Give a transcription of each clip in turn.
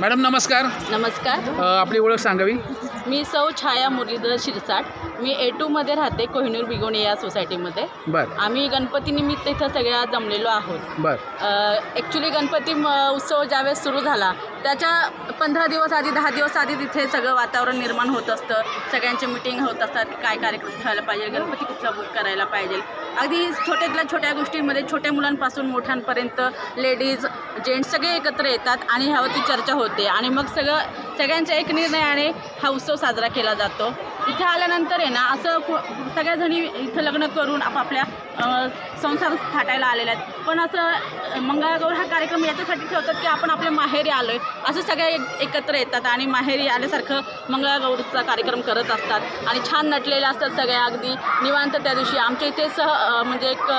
Madam नमस्कार. नमस्कार. अ, आपली ओळख सांगावी. मी सौ छाया मुरलीधर शिरसाट. मी ए टूमध्ये राहते कोहिनूर बिगोणी या सोसायटीमध्ये बर. आम्ही गणपतीनिमित्त इथं सगळ्या जमलेलो आहोत. बर. ॲक्च्युली गणपती म, उत्सव ज्यावेळेस सुरू झाला त्याच्या पंधरा दिवस आधी दहा दिवस आधी तिथे सगळं वातावरण निर्माण होत असतं. सगळ्यांचे मिटिंग होत असतात की काय कार्यक्रम ठेवायला पाहिजे गणपती कुठला बुक करायला पाहिजे. अगदी छोट्यातल्या छोट्या गोष्टींमध्ये छोट्या मुलांपासून मोठ्यांपर्यंत लेडीज जेंट्स सगळे एकत्र येतात आणि ह्यावरती चर्चा होते. आणि मग सगळं सगळ्यांच्या एक निर्णयाने हा उत्सव साजरा केला जातो. इथे आल्यानंतर आहे ना असं कु- इथं लग्न करून आपापल्या संसार थाटायला आलेल्या आहेत. पण असं मंगळागौर हा कार्यक्रम याच्यासाठी ठेवतात की आपण आपल्या माहेरी आलो आहे असं सगळे एक- एकत्र येतात आणि माहेरी आल्यासारखं मंगळागौरचा कार्यक्रम करत असतात. आणि छान नटलेले असतात सगळ्या अगदी. निवांत त्या दिवशी आमच्या इथे सह म्हणजे एक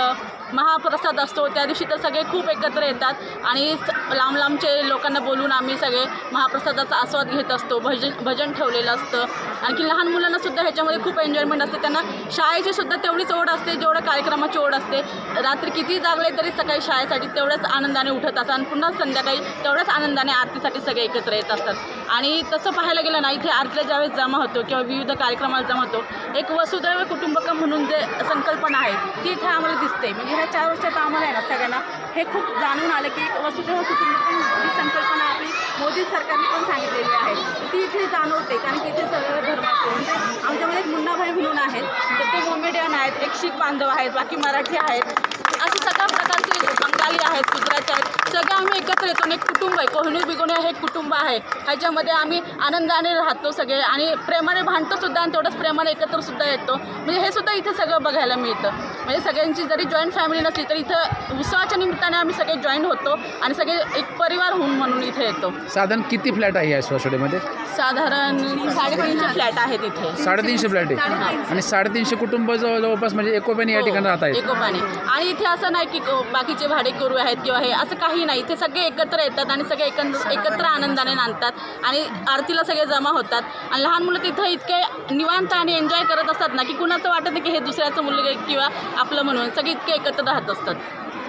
महाप्रसाद असतो त्या दिवशी तर सगळे खूप एकत्र येतात. आणि लांब लांबचे लोकांना बोलून आम्ही सगळे महाप्रसादाचा आस्वाद घेत असतो भजन भजन ठेवलेलं असतं. आणखी लहान मुलांना सुद्धा ह्याच्यामध्ये खूप एन्जॉयमेंट असते. त्यांना शाळेची सुद्धा तेवढीच ओढ असते जेवढं कार्यक्रमाची ओढ असते. रात्री किती जागले तरी सकाळी शाळेसाठी तेवढ्याच आनंदाने उठत असतात. आणि पुन्हा संध्याकाळी तेवढ्याच आनंदाने आरतीसाठी सगळे एकत्र येत असतात. आणि तसं पाहायला गेलं ना इथे आरतीला ज्यावेळेस जमा होतो किंवा विविध कार्यक्रमाला जमा होतो एक वसुदैव कुटुंबकम म्हणून जे संकल्पना आहे ती इथे आम्हाला दिसते. म्हणजे ह्या चार वर्षात आम्हाला आहे ना सगळ्यांना हे खूप जाणून आलं की वसुधैव वसुदैव कुटुंबकम ही संकल्पना आपली मोदी सरकारने पण सांगितलेली आहे. ती इथे जाणवते कारण की इथे सगळं धर्माचे म्हणजे आमच्यामध्ये एक मुन्नाभाई म्हणून आहेत. तर ते मोमेडियन आहेत एक शीख बांधव आहेत बाकी मराठी आहेत. असं सगळ्या प्रकारचे बंगाली आहेत गुजरातचे आहेत सगळे आम्ही एकत्र येतो आणि एक कुटुंब आहे. कोहिनूर बिगोणे हे एक कुटुंब आहे. ह्याच्यामध्ये आम्ही आनंदाने राहतो सगळे आणि प्रेमाने भांडतो सुद्धा आणि तेवढंच प्रेमाने एकत्र सुद्धा येतो. म्हणजे हे सुद्धा इथे सगळं बघायला मिळतं. म्हणजे सगळ्यांची जरी जॉईंट फॅमिली नसली तरी इथं उत्सवाच्या निमित्ताने आम्ही सगळे जॉईन होतो आणि सगळे एक परिवार होऊन म्हणून इथे येतो. साधारण किती फ्लॅट आहे या सोसायटीमध्ये साधारण साडेतीनशे फ्लॅट आहेत इथे. साडेतीनशे फ्लॅट आहे. आणि साडेतीनशे कुटुंब जवळ जवळपास म्हणजे एकोप्याने या ठिकाणी राहत आहेत एकोपाने आणि इथे असं नाही की को- बाकीचे भाडे गुरु आहेत किंवा हे असं काही नाही. ते सगळे एकत्र येतात आणि सगळे एकंद एकत्र आनंदाने नांदतात आणि आरतीला सगळे जमा होतात. आणि लहान मुलं तिथं इतके निवांत आणि एन्जॉय करत असतात ना की कुणाचं वाटत नाही की हे दुसऱ्याचं मुलं किंवा आपलं म्हणून सगळे इतके एकत्र राहत असतात.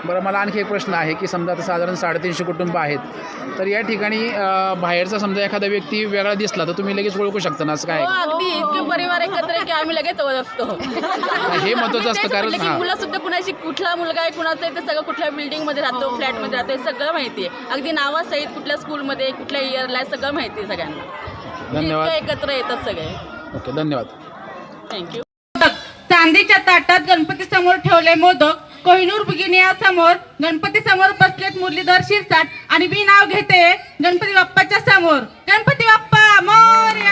बरं मला आणखी एक प्रश्न आहे की समजा आता साधारण साडेतीनशे कुटुंब आहेत तर या ठिकाणी अ, बाहेरचा समजा एखादा व्यक्ती वेगळा दिसला तर तुम्ही लगेच ओळखू शकता ना असं काय? हो अगदी. इतके परिवार एकत्र आहे की आम्ही लगेच ओळखतो. हे महत्त्वाचं असतं कारण की हां. मुलं सुद्धा कुणाची कुठला मुलगा आहे कुणाचं आहे ते सगळं कुठल्या बिल्डिंगमध्ये राहतो फ्लॅटमध्ये राहतो हे सगळं माहिती आहे. अगदी नावासहित कुठल्या स्कूलमध्ये कुठल्या इयरला आहे सगळं माहिती आहे सगळ्यांना. म्हणजे धन्यवाद. इतकं एकत्र येतात सगळे. ओके धन्यवाद. थँक्यू चांदीच्या ताटात गणपती समोर ठेवले मोदक. कोहिनूर बिगिनिया समोर गणपती समोर बसलेत मुरलीधर शिरसाट आणि मी नाव घेते गणपती बाप्पाच्या समोर. गणपती बाप्पा मोरे!